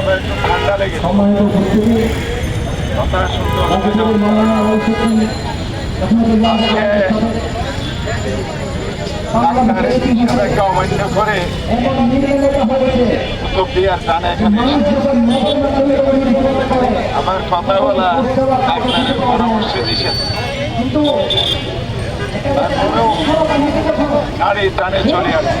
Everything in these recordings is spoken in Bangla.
আমার একটু ঠান্ডা আলসুদ্দিন ডাক্তার হিসাবে অমান্য করে কুতুব দিয়ার টানে এখানে আমার কথা বলা ডাক্তারের পরামর্শ দিয়েছেন তারপরেও গাড়ি টানে চলে আসছে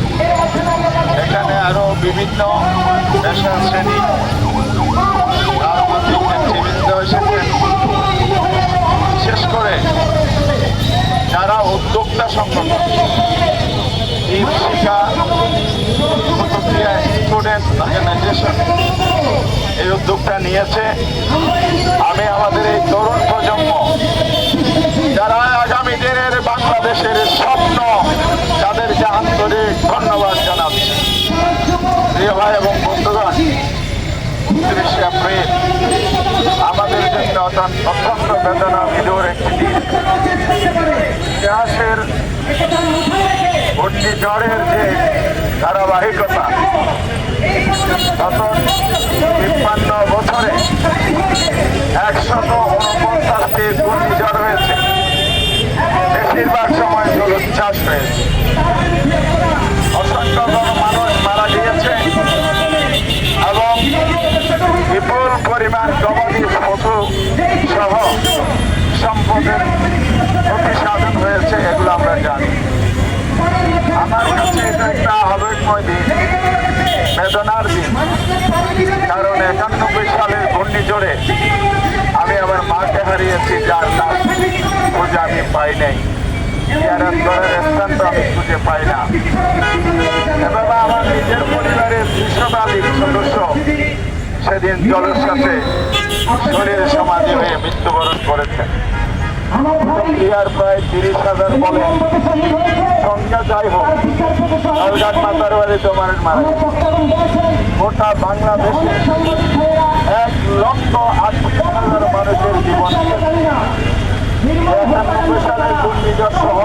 ভাই এসেছেন এখানে আরও বিভিন্ন পেশা শ্রেণি বিশেষ করে যারা উদ্যোক্তা সংগঠন দীপশিখা স্টুডেন্ট অর্গানাইজেশন এই উদ্যোগটা নিয়েছে। আমি আমাদের এই তরুণ জন্য অত্যন্ত বেদনা বিদুর একটি দিন। ইতিহাসের ঘূর্ণিঝড়ের যে ধারাবাহিকতা গত তিপ্পান্ন বছরে একশত উনপঞ্চাশটি ঘূর্ণিঝড় হয়েছে। বেশিরভাগ সময় জলোচ্ছ্বাস হয়েছে অসংখ্য মানুষ মারা গিয়েছে এবং বিপুল পরিমাণ গবাদি পশু সহ সম্পদের ক্ষতি সাধন হয়েছে এগুলো আমরা জানি আমার কাছে এটা একটা দিন। বেদনার দিন। কারণ একানব্বই সালের ঘূর্ণিঝড়ে আমি আমার মাকে হারিয়েছি, যার নাম খুঁজে আমি পাই নাই। ইয়ারাত করার স্থান আমি খুঁজে পাই না। এভাবে আমার নিজের পরিবারের শতাধিক সদস্য সেদিন জলের সাথে শরীর সমাধি হয়ে মৃত্যুবরণ করেছেন। ইয়ার প্রায় তিরিশ হাজার বলে সংখ্যা যাই হোক আলঘাট মাতার বাড়ি তোমার মারা গোটা বাংলাদেশে এক লক্ষ আশি হাজার মানুষের জীবন গেছে। একানব্বই সালের ঘূর্ণিঝড় সহ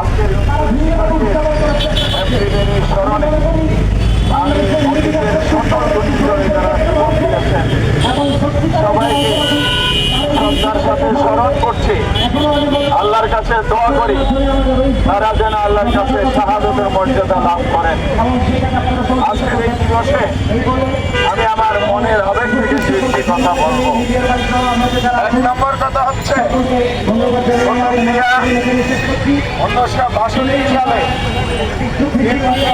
আজকের এপ্রিলের স্মরণে আমি অতীতের সকল ঘূর্ণিঝড়ে যারা জীবন দিয়েছেন সবাইকে শ্রদ্ধার সাথে স্মরণ করছি কাছে দোয়া করি। তারা যেন আল্লাহর কাছে শাহাদতের মর্যাদা লাভ করেন। আজকের এই দিবসে আমি আমার মনের আবেগ থেকে দুইটি কথা বলব। এক নম্বর কথা হচ্ছে উনিশশো বাষট্টি সালে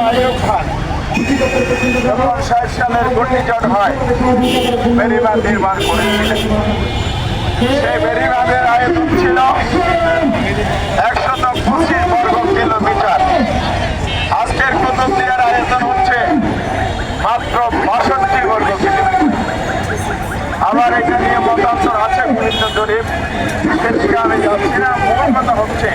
আয়ুব খান যখন ষাট সালের ঘূর্ণিঝড় হয় বেরিবাঁধ নির্মাণ করেছিলেন। সেই বেরিবাঁধের আয়তন ছিল একশত পঁচিশ বর্গ কিলোমিটার। আজকের কুতুবদিয়ার আয়তন হচ্ছে মাত্র বাষট্টি বর্গ কিলোমিটার। আবার এটা মতান্তর আছে বিভিন্ন জরিপ। আমি যাচ্ছি হচ্ছে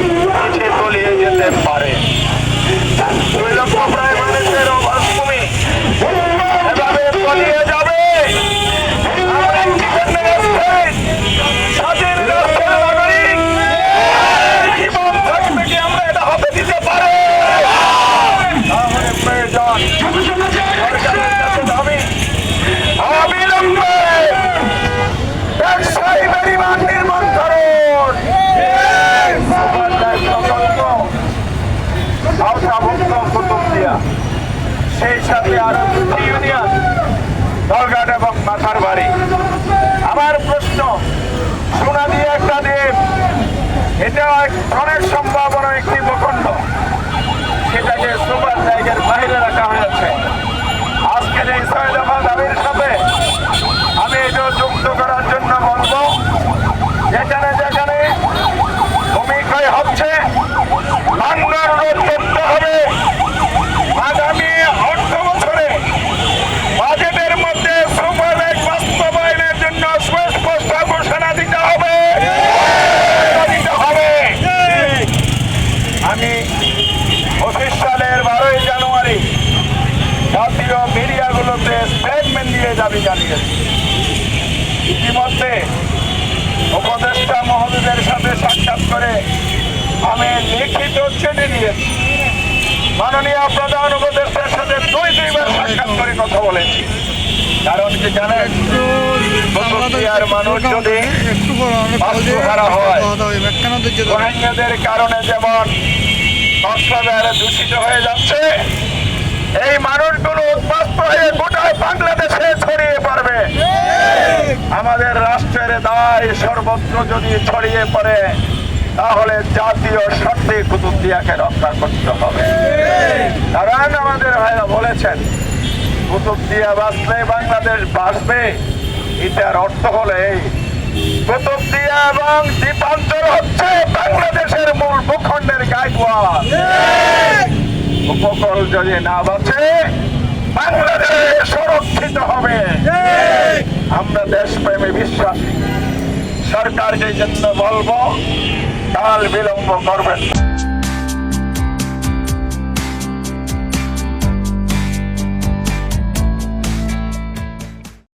Yeah. এটা অনেক সম্ভাবনা একটি প্রখণ্ড সেটাকে সুপার জায়গার বাইরে রাখা হয়েছে। আজকের এই ছয় দফা দাবির সাথে আমি এটা যুক্ত করার জন্য বলব যেখানে যেখানে ভূমি ক্ষয় হচ্ছে ভাঙ্গার রোধ করতে হবে আগামী অর্থ বছরে বাজেটের মধ্যে সুপার এক বাস্তবায়নের জন্য সুস্পষ্ট ঘোষণা দিতে হবে দিতে হবে আমি পঁচিশ সালের বারোই জানুয়ারি জাতীয় মিডিয়াগুলোতে স্টেটমেন্ট দাবি জানিয়েছি ইতিমধ্যে উপদেষ্টা মহোদয়ের সাথে সাক্ষাৎ করে আমি লিখিত চিঠি দিয়েছি মাননীয় প্রধান উপদেষ্টার সাথে দুই দুইবার সাক্ষাৎ করে কথা বলেছি। কারণ কি জানেন? এই মানুষগুলো উদ্বাস্ত হয়ে গোটায় বাংলাদেশে পড়বে আমাদের রাষ্ট্রের দায় সর্বত্র যদি ছড়িয়ে পড়ে, তাহলে জাতীয় স্বার্থে কুতুবদিয়াকে রক্ষা করতে হবে। কারণ আমাদের ভাইরা বলেছেন কুতুবদিয়া বাঁচলে বাংলাদেশ বাঁচবে। এটার অর্থ হলে কুতুবদিয়া এবং দ্বীপাঞ্চল হচ্ছে বাংলাদেশের মূল ভূখণ্ডের গাইডওয়াল। উপকূল যদি না বাঁচে বাংলাদেশ সুরক্ষিত হবে। আমরা দেশপ্রেমে বিশ্বাসী। সরকারকে জন্য বলব কাল বিলম্ব করবেন।